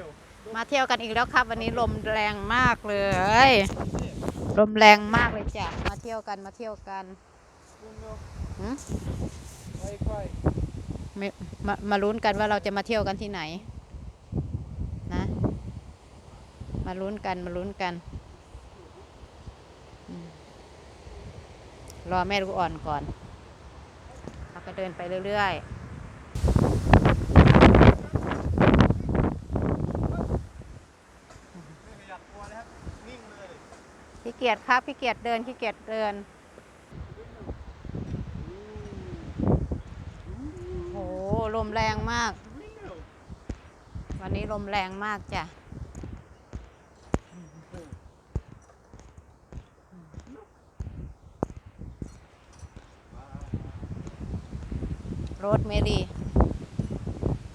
ร็วมาเที่ยวกันอีกแล้วครับ วันนี้ลมแรงมากเลย ลมแรงมากเลยจ้ะมาเที่ยวกันมาเที่ยวกันลุงเร็วหืมค่อยไม่มามาลุ้นกันว่าเราจะมาเที่ยวกันที่ไหน นะ มาลุ้นกันมาลุ้นกันอืมรอแม่ลูกอ่อนก่อนเราก็เดินไปเรื่อยๆไม่ขยับตัวนะครับนิ่งเลย ๆขี้ เกียจครับขี้เกียจเดินขี้เกียจเดินโหลมแรงมาก วันนี้ลมแรงมากจ้ะโรสเมรี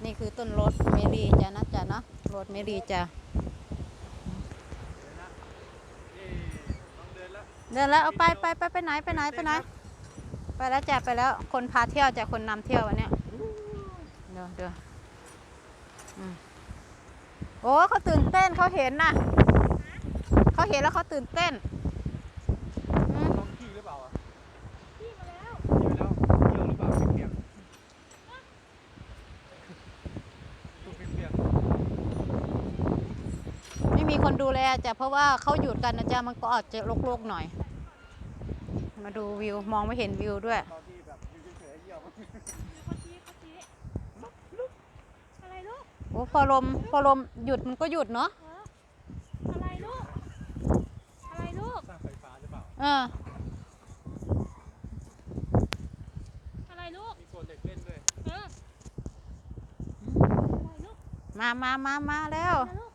นี่คือต้นโรสเมรีจ้ะนะจ้ะเนาะโรสเมรีจ้ะ นี่ต้อง เดินแล้วเอาไปไปไปไปไหนไปไหนไปไหน ไปแล้วจ้ะไปแล้วคนพาเที่ยวจ้ะคนนำเที่ยววันเนี้ยเดี๋ยวเดี๋ยวอืมโอ้เขาตื่นเต้นเขาเห็นน่ะเขาเห็นแล้วเขาตื่นเต้นอืม ต้องขี้หรือเปล่าอะขี้มาแล้วขี้มาแล้วเยี่ยวหรือเปล่าเปียกๆตัวเปียก ไม่มี คนดูแลจ้ะเพราะว่าเขาหยุดกันนะจ๊ะมันก็อาจจะโลกๆหน่อย มาดูวิวมองไม่เห็นวิวด้วยๆตอนที่แบบอยู่เฉยๆเยี่ยวอะไรลูกโอ้พอลมพอลมหยุดมันก็หยุดเนาะเอออะไรลูก อะไรลูก สร้างไฟฟ้าหรือเปล่า เออ อะไรลูก มีโซนเด็กเล่นด้วย เออ อะไรลูกมามามามาแล้ว อะไรลูก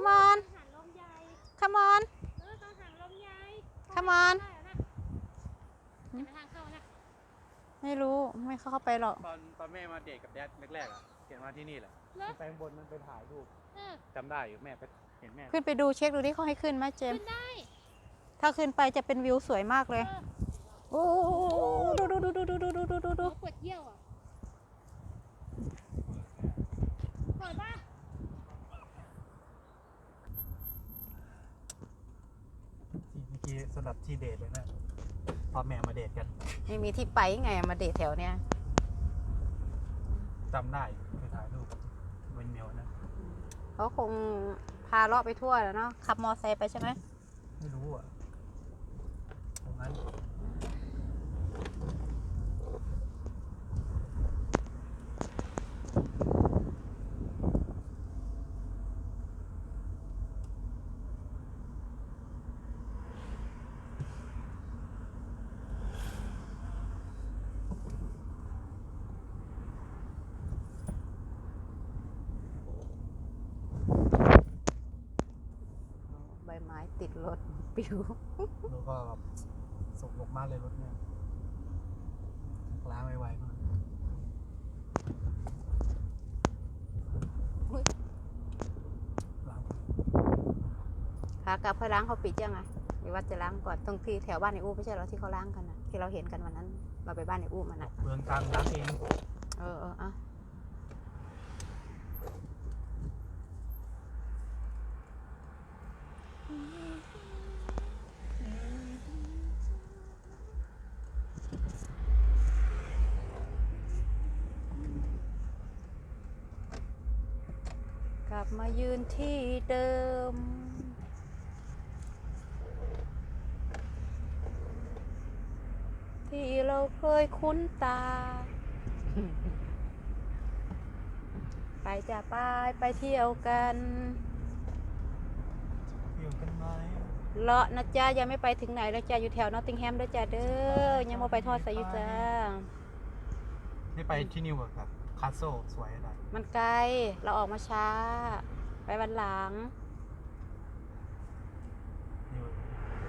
Come on กังหันลมใหญ่ come on เออกังหันลมใหญ่ Come on ได้เหรอนะเห็นไห มทางเข้านะไม่รู้ไม่เข้าไปหรอก ตอนตอนแม่มาเดทกับแดดแรกๆอะเขียนมาที่นี่แหละเลิกไปข้างบนมันไปถ่ายรูปเออจำได้อยู่แม่ไปเห็นแม่ขึ้นไปดูเช็คดูที่เขาให้ขึ้นไหมเจมขึ้ส์นได้ถ้าขึ้นไปจะเป็นวิวสวยมากเลยเออโอ้ดูดูดูดูดูดูดูดูดูดูเขาปวดเยี่ยวอะเปิดป่ะเมื่อกี้สำหรับที่เดทเลยนะพอแม่มาเดทกันไม่มีที่ไปไงมาเดทแถวเนี้ยจำได้ไปถ่ายรูปกับเวนเมลนะ เขาคงพาเลาะไปทั่วแล้วเนาะขับมอไซค์ไปใช่ไหมไม่รู้อะตรงนั้น ใบไม้ ติดรถปิวแล้วก็สกปรกมากเลยรถเนี่ยล้างไวๆมากอุ๊ยล้างขากลับค่อยล้างเขาปิดยังไงหรือว่าจะล้างก่อนตรงที่แถวบ้านในอู้ไม่ใช่เหรอที่เขาล้างกันนะที่เราเห็นกันวันนั้น เราไปบ้านในอู้มันนะเบืองการล้างเองเออเอออะ ก ลับมายืนที่เดิม ที่เราเคยคุ้นตา ไปจ้ะไปไปเที่ยวกันเที่ยวกันไหมเลาะนะจ๊ะยังไม่ไปถึงไหนแล้วจ้ะอยู่แถวนอตติงแฮมด้วยจ้ะเด้อยังไม่ไปทอดใส่อยู่จ้านี่ไปที่นิวเวิร์กอะ คาสโซสวยอะไรมันไกล เราออกมาช้า ไปวันหลังนิวเวิร์ก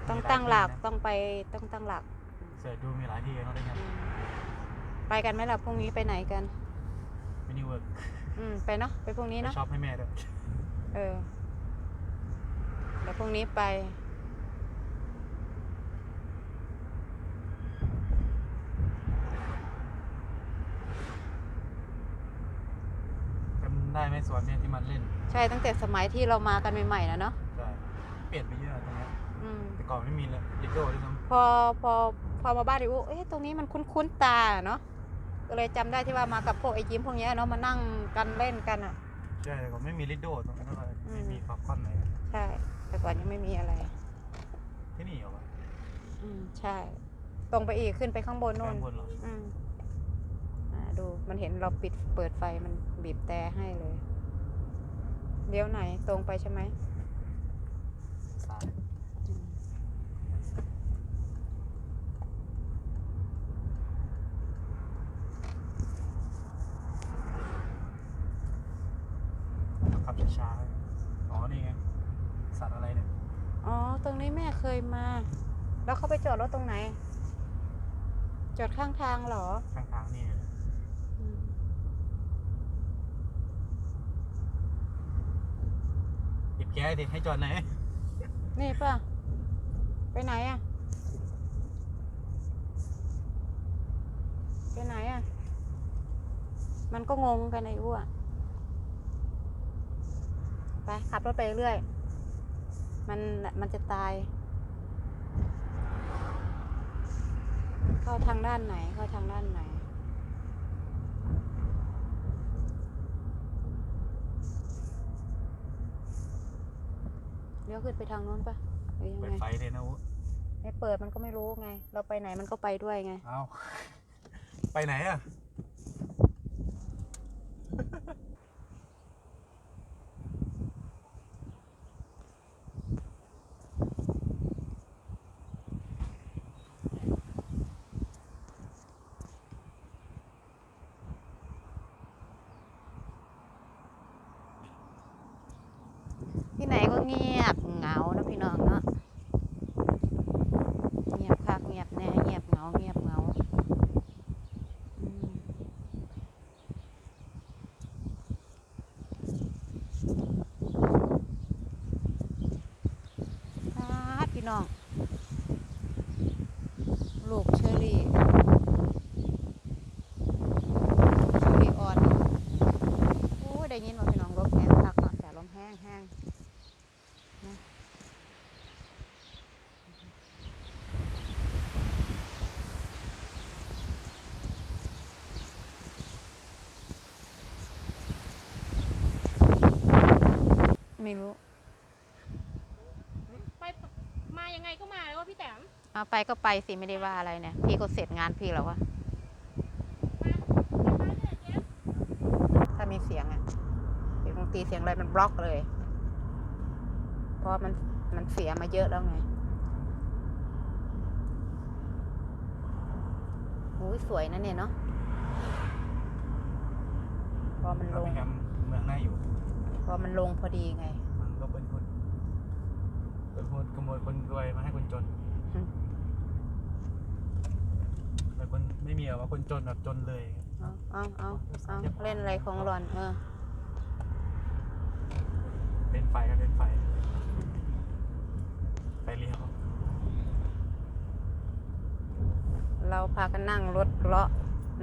ต้องมีายตั้งหลักที่นะต้องไป ต้องตั้งหลัก เสิร์ชดูมีหลายที่เขาได้กันอืมไปกันไหมล่ะพรุ่งนี้ไปไหนกันไปนิวเวิร์กอืม ไปเนาะ ไปพรุ่งนี้ไปเนาะ ช็อปให้แม่ด้วย เออเดี๋ยวพรุ่งนี้ไป จำได้ ได้ไหม สวนเนี่ยที่มันเล่นใช่ตั้งแต่สมัยที่เรามากันใหม่ๆนะเนาะใช่เปลี่ยนไปเยอะตรงเนี้ยอืมแต่ก่อนไม่มีเลยลิโก้ด้วยซ้พอพอพอมาบ้านดิวเอ๊ะตรงนี้มันคุ้นๆตาเนาะก็เลยจำได้ที่ว่ามากับพวกไอ้ยิ้มพวกเนี้ยเนาะมานั่งกันเล่นกันอะำใช่แต่ก่อนไม่มีลิโก้ตรงนั้นเท่าไหร่อืม ไม่มีฟอลคอนไหนใช่ แต่ก่อนยังไม่มีอะไร ที่นี่เหรอวะอืมใช่ ตรงไปอีกขึ้นไปข้างบนนู่น ข้างบนเหรออืมอ่าดูมันเห็นเราปิดเปิดไฟมันบีบแต่ให้เลย เลี้ยวไหนตรงไปใช่ไหมซ้ายอืมขับช้าๆอ๋อ นี่ไง สัตว์อะไรเนี่ย อ๋อ ตรงนี้แม่เคยมา แล้วเขาไปจอดรถตรงไหน จอดข้างทางเหรอ ข้างทางนี่อืม ปิด แกสดิให้จอดไหน นี่ป่ะ ไปไหนอะ ไปไหนอะ มันก็งงกันไอ้อ้วไป ขับรถไปเรื่อย มันมันจะตาย เข้าทางด้านไหน เข้าทางด้านไหน เลี้ยวขึ้นไปทางโน้นปะหรือยังเปิดไงไฟเลยนะอุ๊ไม่เปิดมันก็ไม่รู้ไง เราไปไหนมันก็ไปด้วยไง เอา ไปไหนอะ ที่ไหนก็เงียาวนะพี่น้องนะเงียบคักเงียบแน่เงียบเหงาเงียบเหงาอืมอ่าพี่น้อง ลูกเชอรี่เชอรี่อ่อนโอ้ยได้ยินว่าพี่น้องลมแห้งคักเนาะแต่ลมแห้งแห้งนะ ไม่รู้ ไปมายังไงก็มาแล้วว่าพี่แต้มเอาไปก็ไปสิไม่ได้ว่าอะไรเนี่ย พี่ก็เสร็จงานพี่แล้ววะมามาเนี่ยเจ๊ถ้ามีเสียงอะเสียงดนตรีเสียงอะไรมันบล็อกเลย เพราะมันมันเสียมาเยอะแล้วไงโอ้ยสวยนะเนี่ยเนาะพอมันลเรางไปแคมป์เมืองหน้าอยู่ พอมันลงพอดีไงมันก็เป็นคน เป็นคนขโมยคนรวยมาให้คนจนอืมแต่คนไม่มีอะว่าคนจนแบบจนเลยเอาเอาเอาเอาเล่นอะไรของหลอนเออ เป็นไฟครับเป็นไฟ ไฟเลี้ยวเราพากันนั่งรถเลาะ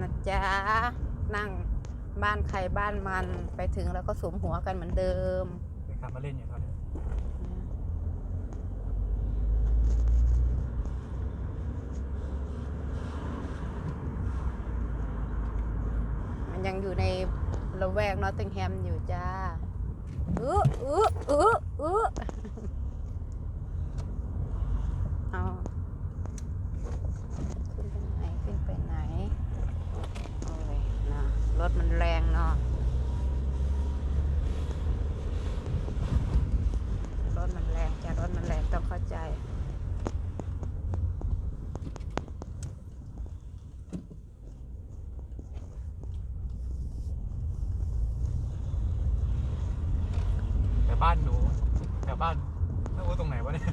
นะจ๊ะ นั่งบ้านใครบ้านมันไปถึงแล้วก็สวมหัวกันเหมือนเดิม ไปขับมาเล่นอยู่เท่านี้ มัน ยังอยู่ในละแวกนอตติงแฮมอยู่จ้าอื้ออื้ออื้ออื้อเอาขึ้นไปไหน ขึ้นไปไหน โอ้ยนะรถมันแรงเนาะ รถมันแรงจ้ะรถมันแรงต้องเข้าใจ แต่บ้านหนู แต่บ้านไม่รู้ตรงไหนวะเนี่ย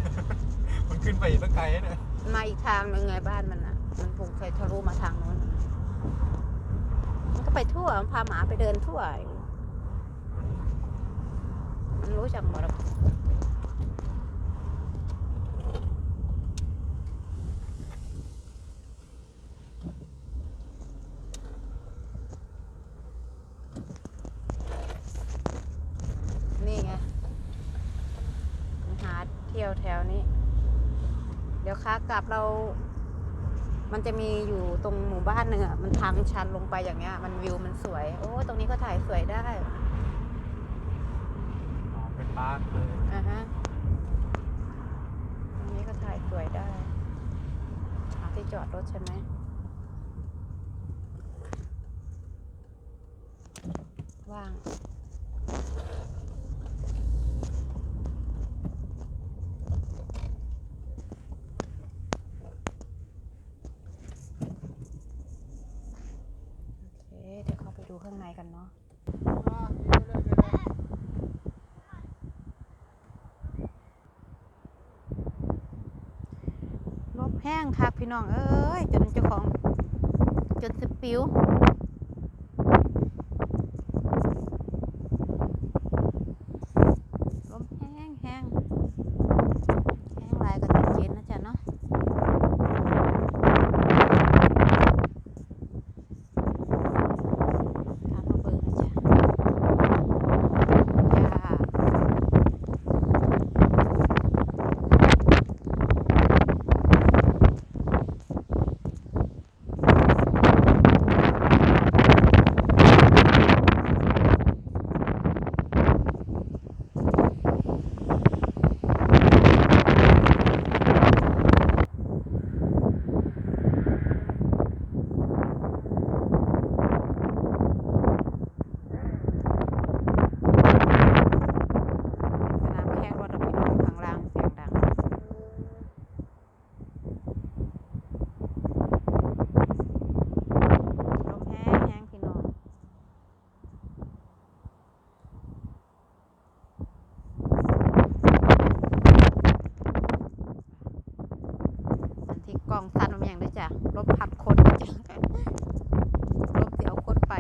มันขึ้นไปอีกตั้งไกลเนี่ยมาอีกทางหนึ่งไงบ้านมันอะ มันปลูกใส่ทะลุมาทางโน้นน่ะมันก็ไปทั่วมันพาหมาไปเดินทั่ว มันรู้จักหมดอะ ที่ยวแถวนี้ เดี๋ยวขา กลับเรา มันจะมีอยู่ตรงหมู่บ้านหนึ่งอะมันทางชันลงไปอย่างเงี้ย มันวิวมันสวย โอ้ยตรงนี้ก็ถ่ายสวยได้อ๋อเป็นบ้านเลยอ่าฮะตรงนี้ก็ถ่ายสวยได้หาที่จอดรถใช่ไหมว่าง โอเค เดูข้างในกันเนาะลบแห้งคักพี่น้อง เอ้ย จนเจ้าของ จนสปิวลมแห้งแห้งแห้งลายก็จะเย็นนะจ๊ะเนาะตามมาเบิ่งนะจ๊ะจ้า สนามแข่งรถอะพี่น้องข้างล่างเสียงดัง ลมแห้งแห้งพี่น้อง อันที่กล้องสั้นมันอย่างด้วยจ้ะลบพัดคนจ้ะลบเสียวคนไป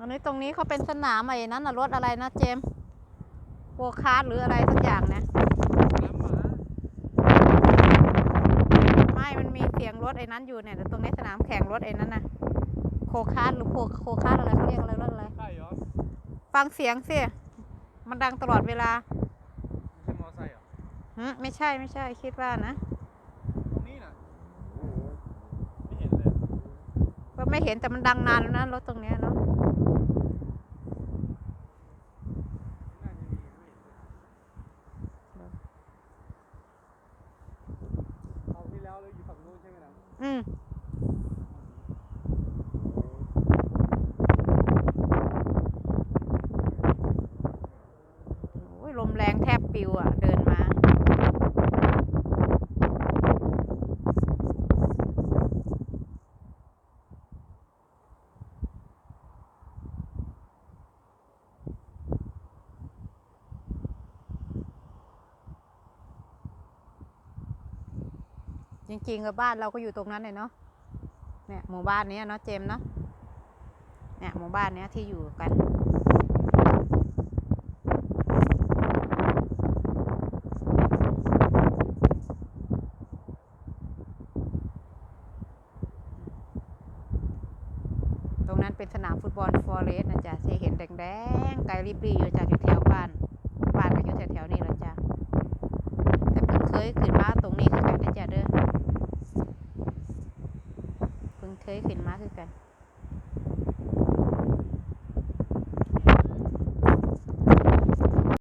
อันนี้ ตรงนี้เขาเป็นสนามไอ้นั้นน่ะรถอะไรนะเจมส์โวคาร์ดหรืออะไรสักอย่างนะไม่มันมีเสียงรถไอ้นั้นอยู่เนี่ยแต่ตรงนี้สนามแข่งรถไอ้นั้นน่ะโคคาร์ดหรือโคโคคาร์ดอะไรเขาเรียกอะไรรถอะไรใช่เหรอฟังเสียงสิมันดังตลอดเวลาไม่ใช่มอไซค์เหรอหึไม่ใช่ไม่ใช่คิดว่านะตรงนี้น่ะไม่เห็นเลยก็ไม่เห็นแต่มันดังนานแล้วนะรถตรงเนี้ยเนาะ น่าจะมีไม่เห็นเลยเอาที่แล้วเลยอยู่ฝั่งนู้นใช่ไหมล่ะ อืมโอ้ยลมแรงแทบปิวอะ เดินมา จริงๆกับบ้านเราก็อยู่ตรงนั้นเลยเนาะเนี่ยหมู่บ้านนี้เนาะเจมเนาะเนี่ยหมู่บ้านนี้ที่อยู่กันตรงนั้นเป็นสนามฟุตบอลฟอเรสต์นะจ๊ะที่เห็นแดงๆ ไกลริบรีอยู่จากแถวบ้าน บ้านก็อยู่แถวๆนี้แหละจ้ะแต่เพิ่งเคยขึ้นมาตรงนี้คือกันนะจ๊ะเด้อ เพิ่งเค ยขึ้นมาคือกัน